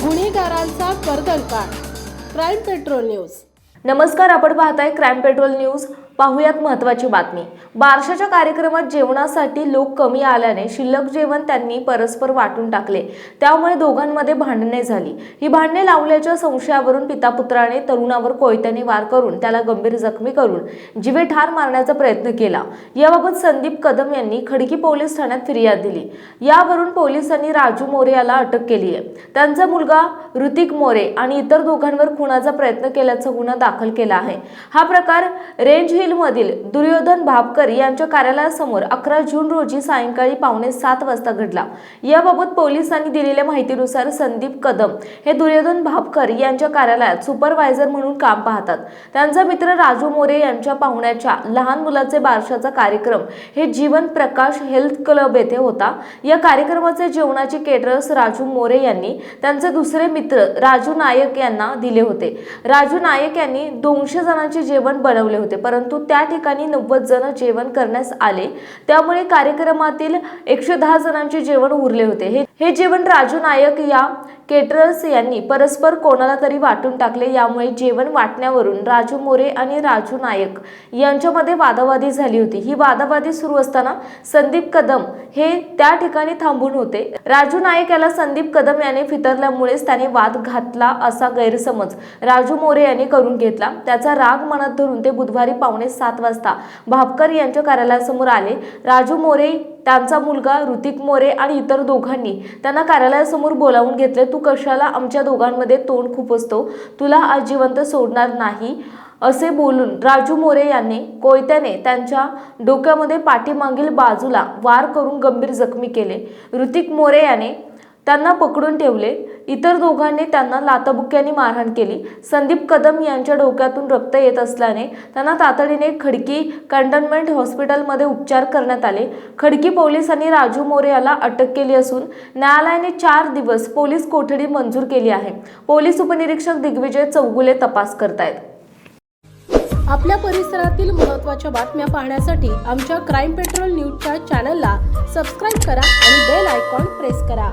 गुन्हेगारांचा कर्दळकाट crime petrol news. नमस्कार आपण पाहताय क्राईम पेट्रोल न्यूज. पाहुयात महत्वाची बातमी. बारशाच्या कार्यक्रमात जेवणासाठी लोक कमी आल्याने शिल्लक जेवण त्यांनी परस्पर वाटून टाकले. त्यामुळे दोघांमध्ये भांडणे झाली. ही भांडणे लावल्याच्या संशयावरून पितापुत्राने तरुणावर कोयत्याने वार करून त्याला गंभीर जखमी करून जीवे ठार मारण्याचा प्रयत्न केला. याबाबत संदीप कदम यांनी खडकी पोलीस ठाण्यात फिर्याद दिली. यावरून पोलिसांनी राजू मोरे याला अटक केली आहे. त्यांचा मुलगा ऋतिक मोरे आणि इतर दोघांवर खुनाचा प्रयत्न केल्याचा गुन्हा दाखल केला आहे. हा प्रकार रेंज हिल मधील दुर्योधन भापकर यांच्या कार्यालयासमोर अकरा जून रोजी सायंकाळी पावणे सात वाजता घडला. याबाबत पोलिसांनी दिलेल्या माहितीनुसार संदीप कदम हे दुर्योधन भापकर यांच्या कार्यालयात सुपरवायझर म्हणून काम पाहतात. त्यांचा मित्र राजू मोरे यांच्या पाहुण्याच्या लहान मुलाचे बारशाचा कार्यक्रम हे जीवन प्रकाश हेल्थ क्लब येथे होता. या कार्यक्रमाचे जेवणाचे केटरर्स राजू मोरे यांनी त्यांचे दुसरे मित्र राजू नायक यांना दिले होते. राजू नायक यांनी दोनशे जणांचे जेवण बनवले होते परंतु त्या ठिकाणी नव्वद जण जेवण करण्यास आले. त्यामुळे कार्यक्रमातील एकशे दहा जणांचे जेवण उरले होते. हे हे जेवण राजू नायक या केटरर्स यांनी परस्पर कोणाला तरी वाटून टाकले यामुळे जेवण वाटण्यावरून राजू मोरे आणि राजू नायक यांच्यामध्ये वादावादी झाली होती. ही वादावादी सुरू असताना संदीप कदम हे त्या ठिकाणी थांबून होते. राजू नायक याला संदीप कदम याने फितरल्यामुळेच त्याने वाद घातला असा गैरसमज राजू मोरे यांनी करून घेतला. त्याचा राग मनात धरून ते बुधवारी पावणे सात वाजता भापकर यांच्या कार्यालयासमोर आले. राजू मोरे त्यांचा मुलगा ऋतिक मोरे आणि इतर दोघांनी त्यांना कार्यालयासमोर बोलावून घेतले तू कशाला आमच्या दोघांमध्ये तोंड खूप असतो तुला आज जिवंत सोडणार नाही. असे बोलून राजू मोरे यांनी कोयत्याने त्यांच्या डोक्यामध्ये पाठीमागील बाजूला वार करून गंभीर जखमी केले. ऋतिक मोरे याने त्यांना पकडून ठेवले. इतर दोघांनी त्यांना लाथाबुक्क्यांनी मारहाण केली. संदीप कदम यांच्या डोक्यातून रक्त येत असल्याने त्यांना तातडीने खडकी कंटोन्मेंट हॉस्पिटलमध्ये उपचार करण्यात आले. खडकी पोलिसांनी राजू मोरे याला अटक केली असून न्यायालयाने चार दिवस पोलीस कोठडी मंजूर केली आहे. पोलीस उपनिरीक्षक दिग्विजय चौगुले तपास करतायत. आपल्या परिसरातील महत्त्वाच्या बातम्या पाहण्यासाठी आमच्या क्राईम पेट्रोल न्यूजच्या चॅनलला सबस्क्राईब करा आणि बेल आयकॉन प्रेस करा.